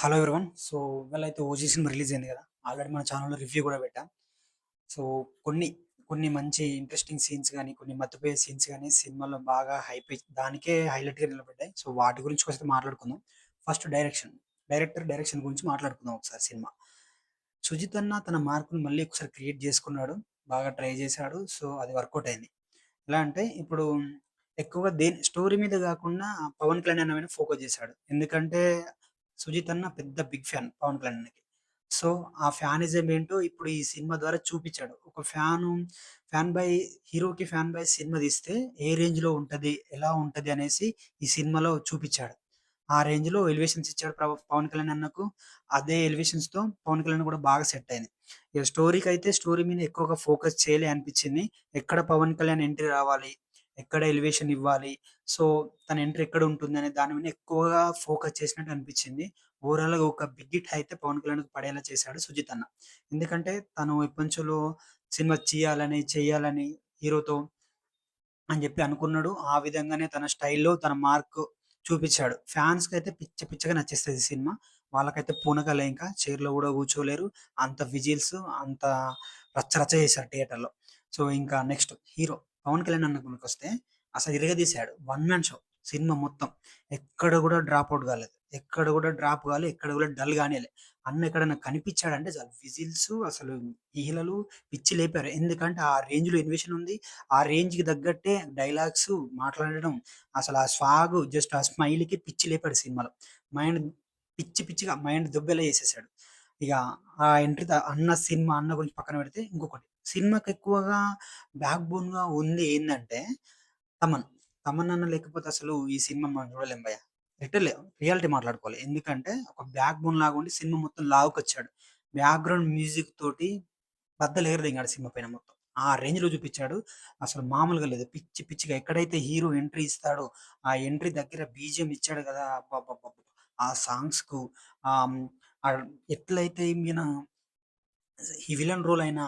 Hello everyone so, ఇవాళైతే 'OG' సినిమా release అయింది కదా ఆల్రెడీ మన ఛానల్లో రివ్యూ కూడా పెట్టా. సో, కొన్ని, కొన్ని మంచి ఇంట్రెస్టింగ్ సీన్స్ కానీ కొన్ని మతిపోయే సీన్స్ కానీ సినిమాలో బాగా హైప్ దానికే హైలైట్‌గా నిలబడ్డాయి. సో, వాటి గురించి కొంచెం మాట్లాడుకుందాం. First direction. డైరెక్టర్ డైరెక్షన్ గురించి మాట్లాడుకుందాం ఒకసారి సినిమా. 'సుజిత్ అన్న' తన మార్కును మళ్ళీ ఒకసారి క్రియేట్ చేసుకున్నాడు బాగా ట్రై చేశాడు సో, అది వర్కౌట్ అయింది. ఎలా అంటే ఇప్పుడు ఎక్కువగా దేని స్టోరీ మీద కాకుండా పవన్ కళ్యాణ్ అనేవి మీద ఫోకస్ చేశాడు ఎందుకంటే సుజిత్ అన్న పెద్ద బిగ్ ఫ్యాన్ పవన్ కళ్యాణ్‌కి. సో, ఆ ఫ్యానిజం ఏంటో ఇప్పుడు ఈ సినిమా ద్వారా చూపించాడు ఒక ఫ్యాను ఫ్యాన్ బై హీరోకి ఫ్యాన్ బై సినిమా తీస్తే ఏ రేంజ్‌లో ఉంటుంది ఎలా ఉంటది? అనేసి ఈ సినిమాలో చూపించాడు ఆ రేంజ్‌లో ఎలివేషన్స్ ఇచ్చాడు పవన్ కళ్యాణ్ అన్నకు. అదే ఎలివేషన్స్‌తో పవన్ కళ్యాణ్ కూడా బాగా సెట్ అయింది. ఇక అయితే స్టోరీ మీద ఎక్కువగా ఫోకస్ చేయలే అనిపించింది ఎక్కడ పవన్ కళ్యాణ్ ఎంట్రీ రావాలి? ఎక్కడ ఎలివేషన్ ఇవ్వాలి? సో, తన ఎంట్రీ ఎక్కడ ఉంటుందనే దాని మీద ఎక్కువగా ఫోకస్ చేసినట్టు అనిపించింది ఓవరాల్‌గా ఒక బిగ్ హిట్ అయితే పవన్ కళ్యాణ్ పడేలా చేశాడు సుజిత్ అన్న. ఎందుకంటే తను ప్రపంచంలో సినిమా చేయాలని, చేయాలని హీరోతో అని చెప్పి అనుకున్నాడు. ఆ విధంగానే తన స్టైల్‌లో తన మార్క్ చూపించాడు ఫ్యాన్స్కి అయితే పిచ్చ పిచ్చగా నచ్చేస్తుంది సినిమా. వాళ్ళకైతే పూనకలే ఇంకా. చైర్‌లో కూడా కూర్చోలేరు. అంత విజిల్స్ అంత రచ్చ రచ్చ చేశారు థియేటర్‌లో. సో, ఇంకా నెక్స్ట్ హీరో పవన్ కళ్యాణ్ అన్న వస్తే అసలు ఇరగదీశాడు. వన్ మ్యాన్ షో సినిమా మొత్తం. ఎక్కడ కూడా డ్రాప్ అవుట్ కాలేదు ఎక్కడ కూడా డ్రాప్ కాలే ఎక్కడ కూడా డల్ గానీయలే. అన్న ఎక్కడన్నా కనిపించాడంటే చాలా విజిల్స్ అసలు ఈలలు పిచ్చి లేపారు. ఎందుకంటే ఆ రేంజ్‌లో ఇన్వేషన్ ఉంది. ఆ రేంజ్‌కి తగ్గట్టే డైలాగ్స్ మాట్లాడడం అసలు ఆ స్వాగు జస్ట్ ఆ స్మైల్‌కి పిచ్చి లేపాడు సినిమాలో. మైండ్ పిచ్చి పిచ్చిగా మైండ్ దుబ్బెలా చేసేసాడు. ఇక ఆ ఎంట్రీ అన్న సినిమా అన్న గురించి పక్కన పెడితే ఇంకొకటి సినిమాకి ఎక్కువగా బ్యాక్ బోన్‌గా ఉంది ఏంటంటే తమన్. తమన్ అన్న లేకపోతే అసలు ఈ సినిమా మనం చూడలేం భయ లిటరల్లీ రియాలిటీ మాట్లాడుకోవాలి. ఎందుకంటే ఒక బ్యాక్ బోన్ లాగా ఉండి సినిమా మొత్తం లావుకొచ్చాడు బ్యాక్‌గ్రౌండ్ మ్యూజిక్ తోటి బద్దలెగరదింగాడు సినిమా పైన మొత్తం. ఆ రేంజ్లో చూపిచ్చాడు. అసలు మామూలుగా లేదు. పిచ్చి పిచ్చిగా ఎక్కడైతే హీరో ఎంట్రీ ఇస్తాడో, ఆ ఎంట్రీ దగ్గర బీజియం ఇచ్చాడు కదా ఆ సాంగ్స్కు ఆ ఎట్లయితే ఈయన ఈ విలన్ రోల్ అయినా,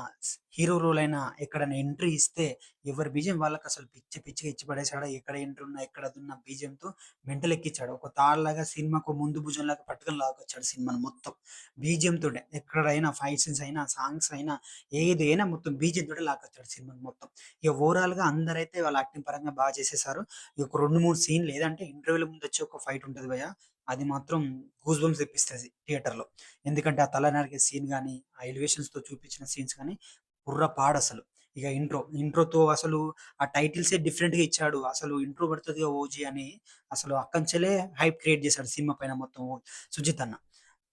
హీరో రోల్ అయినా ఎక్కడైనా ఎంట్రీ ఇస్తే ఎవరి బీజీ వాళ్ళకి అసలు పిచ్చి పిచ్చిగా ఇచ్చి పడేసాడు. ఎక్కడ ఎంట్రీ ఉన్నా, ఎక్కడ ఉన్న బీజంతో మెంటల్ ఎక్కించాడు ఒక తాడులాగా సినిమాకు ముందు భుజంలాగా పట్టుకొని లాగొచ్చాడు సినిమాను మొత్తం. బీజంతో తోటే. ఎక్కడైనా ఫైట్ సీన్స్ అయినా, సాంగ్స్ అయినా ఏదైనా మొత్తం బీజంతో తోటే సినిమాను మొత్తం. ఇక ఓవరాల్‌గా అందరైతే వాళ్ళ యాక్టింగ్ పరంగా బాగా చేసేసారు. ఇక ఒక 2, 3 సీన్‌లు ఏదంటే ఇంటర్వెల్ ముందొచ్చే ఒక ఫైట్ ఉంటుంది భయ అది మాత్రం గూస్ బంప్స్ తెప్పిస్తది థియేటర్‌లో. ఎందుకంటే ఆ తల నరికే సీన్ కానీ ఆ ఎలివేషన్స్‌తో చూపించిన సీన్స్ కానీ బుర్ర పాడసలు. ఇక ఇంట్రో, ఇంట్రోతో అసలు ఆ టైటిల్సే డిఫరెంట్‌గా ఇచ్చాడు. అసలు ఇంట్రో పడతదిగా 'ఓజీ' అని అసలు అక్కంచెలే హైప్ క్రియేట్ చేశాడు సినిమా పైన మొత్తం సుజిత్ అన్న.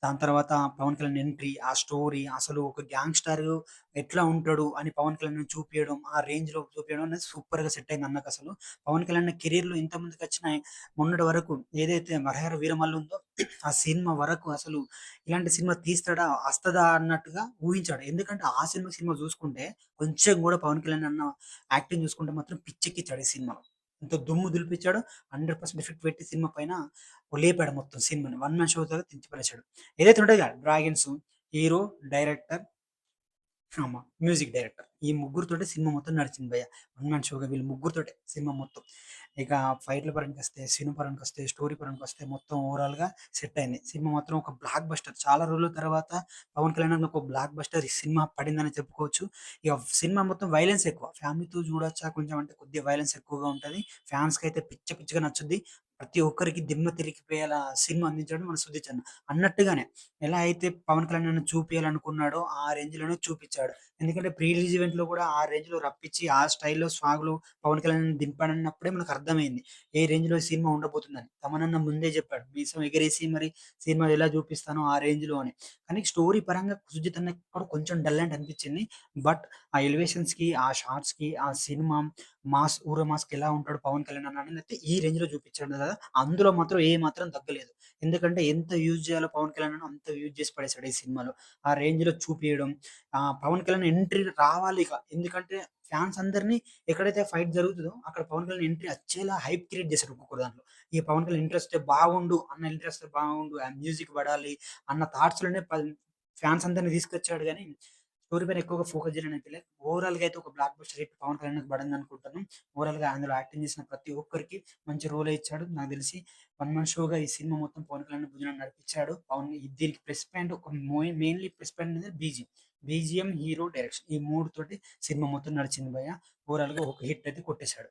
దాని తర్వాత పవన్ కళ్యాణ్ ఎంట్రీ, ఆ స్టోరీ అసలు ఒక గ్యాంగ్‌స్టర్ ఎట్లా ఉంటాడు అని పవన్ కళ్యాణ్ చూపించడం ఆ రేంజ్లో చూపించడం అనేది సూపర్గా సెట్ అయింది అన్నకసలు. పవన్ కళ్యాణ్ కెరీర్లో ఇంత ముందుకొచ్చిన మొన్నటి వరకు ఏదైతే మరహర వీరమల్లు' ఉందో ఆ సినిమా వరకు అసలు ఇలాంటి సినిమా తీస్తాడా? వస్తదా? అన్నట్టుగా ఊహించాడు. ఎందుకంటే ఆ సినిమా, సినిమా చూసుకుంటే కొంచెం కూడా పవన్ కళ్యాణ్ అన్న యాక్టింగ్ చూసుకుంటే మాత్రం పిచ్చెక్కిచ్చాడు ఈ సినిమా ఎంత దుమ్ము దులిపిచ్చాడో 100% ఎఫెక్ట్ పెట్టి సినిమా పైన లేపాడు మొత్తం సినిమాని. వన్ మ్యాన్ షో లాగా తెంచి ఏదైతే ఉంటదిగా డ్రాగన్స్, హీరో, డైరెక్టర్ ఆమా మ్యూజిక్ డైరెక్టర్. ఈ ముగ్గురితోటే సినిమా మొత్తం నడిచింది భయ్య వన్ మ్యాన్ షోగా వీళ్ళు ముగ్గురుతోటే సినిమా మొత్తం. ఇక ఫైట్‌ల సినిమా పరానికి వస్తే స్టోరీ పరంగాకొస్తే మొత్తం ఓవరాల్‌గా సెట్ అయింది. సినిమా మాత్రం ఒక బ్లాక్ బస్టర్. చాలా రోజుల తర్వాత పవన్ కళ్యాణ్ ఒక బ్లాక్ బస్టర్ ఈ సినిమా పడిందని చెప్పుకోవచ్చు. ఇక సినిమా మొత్తం వైలెన్స్ ఎక్కువ. ఫ్యామిలీతో చూడొచ్చా కొంచెం అంటే కొద్దిగా వైలెన్స్ ఎక్కువగా ఉంటది. అయితే పిచ్చ పిచ్చగా నచ్చుద్ది. ప్రతి ఒక్కరికి దిమ్మ తిరిగిపోయేలా సినిమా అందించడం మన సుధీర్ అన్న. అన్నట్టుగానే ఎలా అయితే పవన్ కళ్యాణ్ చూపించాలనుకున్నాడో ఆ ఆ రేంజ్‌లోనే చూపించాడు ఎందుకంటే ప్రీ రిలీజ్ ఈవెంట్‌లో కూడా ఆ రేంజ్‌లో రప్పించి, ఆ స్టైల్‌లో స్వాగ్‌లో పవన్ కళ్యాణ్ దింపాడన్నప్పుడే మనకు అర్థమైంది. ఏ రేంజ్‌లో లో సినిమా ఉండబోతుందని. తమనన్న ముందే చెప్పాడు. మీసం ఎగరేసి మరి సినిమా ఎలా చూపిస్తానో ఆ రేంజ్‌లో అని. కానీ స్టోరీ పరంగా సుజిత్ అన్న కూడా కొంచెం డల్ అన్నట్టు అనిపించింది. బట్ ఆ ఎలివేషన్స్కి ఆ షార్ట్స్‌కి, ఆ సినిమా మాస్ ఊర మాస్‌కి ఎలా ఉంటాడు పవన్ కళ్యాణ్ అన్న అయితే ఈ రేంజ్లో చూపించాడు కదా! అందులో మాత్రం ఏ మాత్రం తగ్గలేదు. ఎందుకంటే ఎంత యూజ్ చేయాలో పవన్ కళ్యాణ్ అన్న అంత యూజ్ చేసి పడేశాడు ఈ సినిమాలో. ఆ రేంజ్‌లో చూపించడం ఆ పవన్ కళ్యాణ్ ఎంట్రీ రావాలి ఇక ఎందుకంటే ఫ్యాన్స్ అందరిని ఎక్కడైతే ఫైట్ జరుగుతుందో అక్కడ పవన్ కళ్యాణ్ ఎంట్రీ వచ్చేలా హైప్ క్రియేట్ చేశాడు ఒక్కొక్క దాంట్లో. ఈ పవన్ కళ్యాణ్ ఇంట్రెస్ట్ బాగుండు అన్న ఇంట్రెస్ట్ బాగుండు, ఆ మ్యూజిక్ పడాలి అన్న థాట్స్‌లోనే ఫ్యాన్స్ అందరిని తీసుకొచ్చాడు కానీ స్టోరీ పైన ఎక్కువగా ఫోకస్ చేయడం ఓవరాల్గా అయితే ఒక blockbuster hit Pawan Kalyan పడింది అనుకుంటాను ఓవరాల్గా అందులో యాక్టింగ్ చేసిన ప్రతి ఒక్కరికి మంచి రోల్ ఇచ్చాడు. నాకు తెలిసి వన్ మన్ షోగా ఈ సినిమా మొత్తం పవన్ కళ్యాణ్ భుజనం నడిపించాడు. పవన్ దీనికి ప్రెస్ పాయింట్ ఒక మెయిన్లీ ప్రెస్ పాయింట్ అనేది బీజీ బీజిఎం హీరో డైరెక్షన్ ఈ మూడు తోటి సినిమా మొత్తం నడిచింది భయ ఓవరాల్గా ఒక హిట్ అయితే కొట్టేశాడు.